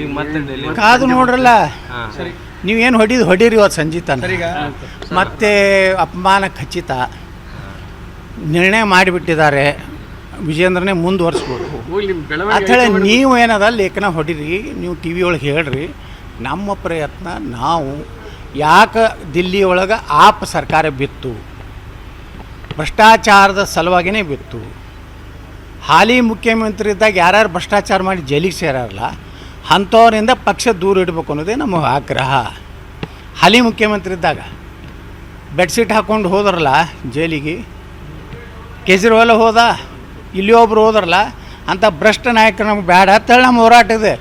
ಈಗ ಮತ್ತೆ ಕಾದು ನೋಡ್ರಲ್ಲ? ನೀವು ಏನು ಹೊಡಿದ್ ಹೊಡೀರಿ ಇವತ್ತು ಸಂಜೆ ತನಕ ಮತ್ತೆ ಅಪಮಾನ ಖಚಿತ. ನಿರ್ಣಯ ಮಾಡಿಬಿಟ್ಟಿದ್ದಾರೆ. ವಿಜೇಂದ್ರನೇ ಮುಂದುವರಿಸ್ಬೇಕು ಹೇಳಿ ನೀವು ಏನದ? ಲೇಖನ ಹೊಡೀರಿ. ನೀವು ಟಿ ವಿ ಒಳಗೆ ಹೇಳ್ರಿ. ನಮ್ಮ ಪ್ರಯತ್ನ ನಾವು ಯಾಕೆ ದಿಲ್ಲಿ ಒಳಗೆ ಆಪ್ ಸರ್ಕಾರ ಬಿತ್ತು? ಭ್ರಷ್ಟಾಚಾರದ ಸಲುವಾಗಿಯೇ ಬಿತ್ತು. ಹಾಲಿ ಮುಖ್ಯಮಂತ್ರಿ ಇದ್ದಾಗ ಯಾರ್ಯಾರು ಭ್ರಷ್ಟಾಚಾರ ಮಾಡಿ ಜೈಲಿಗೆ ಸೇರಾರಲ್ಲ ಅಂಥವ್ರಿಂದ ಪಕ್ಷ ದೂರ ಇಡಬೇಕು ಅನ್ನೋದೇ ನಮ್ಮ ಆಗ್ರಹ. ಹಾಲಿ ಮುಖ್ಯಮಂತ್ರಿ ಇದ್ದಾಗ ಬೆಡ್ಶೀಟ್ ಹಾಕ್ಕೊಂಡು ಹೋದ್ರಲ್ಲ ಜೈಲಿಗೆ? ಕೇಜ್ರಿವಾಲ್ ಹೋದ ಇಲ್ಲಿ ಒಬ್ರು ಹೋದ್ರಲ್ಲ? ಅಂಥ ಭ್ರಷ್ಟ ನಾಯಕರು ನಮ್ಗೆ ಬೇಡ ಅಂತೇಳಿ ನಮ್ಮ ಹೋರಾಟ ಇದೆ.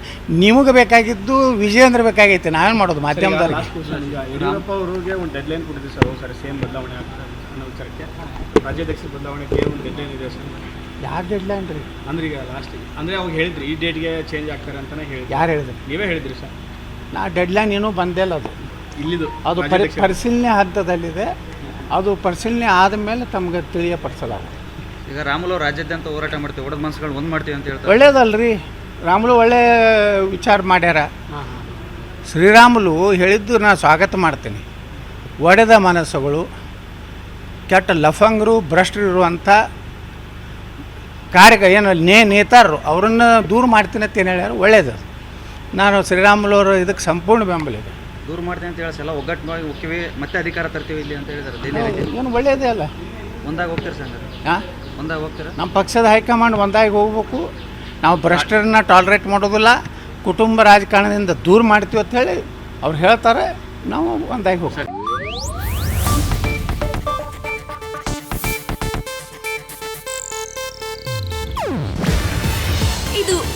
ನಿಮಗೆ ಬೇಕಾಗಿದ್ದು ವಿಜಯೇಂದ್ರ ಬೇಕಾಗೈತೆ ನಾವೇನು ಮಾಡೋದು ಮಾಧ್ಯಮದವ್ರಿಗೆ? ಲಾಸ್ಟ್ ಯಡಿಯೂರಪ್ಪ ಅವರಿಗೆ ಒಂದು ಡೆಡ್ಲೈನ್ ಸರ್ ಸರ್ ಸೇಮ್ ಬದಲಾವಣೆ ಆಗ್ತದೆ ಅನ್ನೋ ವಿಚಾರಕ್ಕೆ. ರಾಜ್ಯಾಧ್ಯಕ್ಷ ಬದಲಾವಣೆಗೆ ಒಂದು ಡೆಡ್ಲೈನ್ ಇದೆ ಸರ್. ಯಾರು ಡೆಡ್ಲೈನ್ ರೀ? ಅಂದ್ರೆ ಈಗ ಲಾಸ್ಟಿಗೆ ಅಂದ್ರೆ ಅವಾಗ ಹೇಳಿದ್ರಿ ಈ ಡೇಟ್ಗೆ ಚೇಂಜ್ ಆಗ್ತಾರೆ ಅಂತಾನೆ ಹೇಳಿ ಯಾರು ಹೇಳಿದ್ರು? ನೀವೇ ಹೇಳಿದ್ರಿ ಸರ್. ನಾ ಡೆಡ್ಲೈನ್ ಏನೂ ಬಂದೇ ಇಲ್ಲ ಅದು. ಇಲ್ಲಿದು ಅದು ಪರಿ ಪರಿಶೀಲನೆ ಹಂತದಲ್ಲಿದೆ. ಅದು ಪರಿಶೀಲನೆ ಆದಮೇಲೆ ತಮಗೆ ತಿಳಿಯಪಡಿಸಲಾಗುತ್ತೆ. ಈಗ ರಾಮುಲು ರಾಜ್ಯಾದ್ಯಂತ ಹೋರಾಟ ಮಾಡ್ತೀವಿ ಒಡೆದ ಮನಸ್ಸುಗಳು ಒಂದು ಮಾಡ್ತೀವಿ ಅಂತ ಹೇಳ್ತಾರೆ. ಒಳ್ಳೇದಲ್ರಿ. ರಾಮುಲು ಒಳ್ಳೆ ವಿಚಾರ ಮಾಡ್ಯಾರ. ಶ್ರೀರಾಮುಲು ಹೇಳಿದ್ದು ನಾನು ಸ್ವಾಗತ ಮಾಡ್ತೀನಿ. ಒಡೆದ ಮನಸ್ಸುಗಳು ಕೆಟ್ಟ ಲಫಂಗರು ಭ್ರಷ್ಟರು ಇರುವಂಥ ಕಾರ್ಯ ಏನು ನೇ ನೇತಾರರು ಅವರನ್ನು ದೂರ ಮಾಡ್ತೀನಿ ಅಂತ ಏನು ಹೇಳ್ಯಾರ? ಒಳ್ಳೇದು. ನಾನು ಶ್ರೀರಾಮುಲು ಅವರು ಇದಕ್ಕೆ ಸಂಪೂರ್ಣ ಬೆಂಬಲ ಇದೆ. ದೂರ ಮಾಡ್ತೀನಿ ಅಂತ ಹೇಳಿ ಎಲ್ಲ ಒಗ್ಗಟ್ಟು ಹೋಗ್ತೀವಿ ಮತ್ತೆ ಅಧಿಕಾರ ತರ್ತೀವಿ ಇಲ್ಲಿ ಅಂತ ಹೇಳಿದ್ರೆ ಏನು ಒಳ್ಳೇದೇ ಅಲ್ಲ. ಒಂದಾಗ ಹೋಗ್ತೀರಿ ಸರ್? ಹಾಂ ಒಂದಾಗ ಹೋಗ್ತೀರಾ? ನಮ್ಮ ಪಕ್ಷದ ಹೈಕಮಾಂಡ್ ಒಂದಾಗಿ ಹೋಗ್ಬೇಕು. ನಾವು ಭ್ರಷ್ಟರನ್ನ ಟಾಲ್ರೇಟ್ ಮಾಡೋದಿಲ್ಲ. ಕುಟುಂಬ ರಾಜಕಾರಣದಿಂದ ದೂರ ಮಾಡ್ತೀವಿ ಅಂತ ಹೇಳಿ ಅವ್ರು ಹೇಳ್ತಾರೆ. ನಾವು ಒಂದಾಗಿ ಹೋಗ್ತೀವಿ.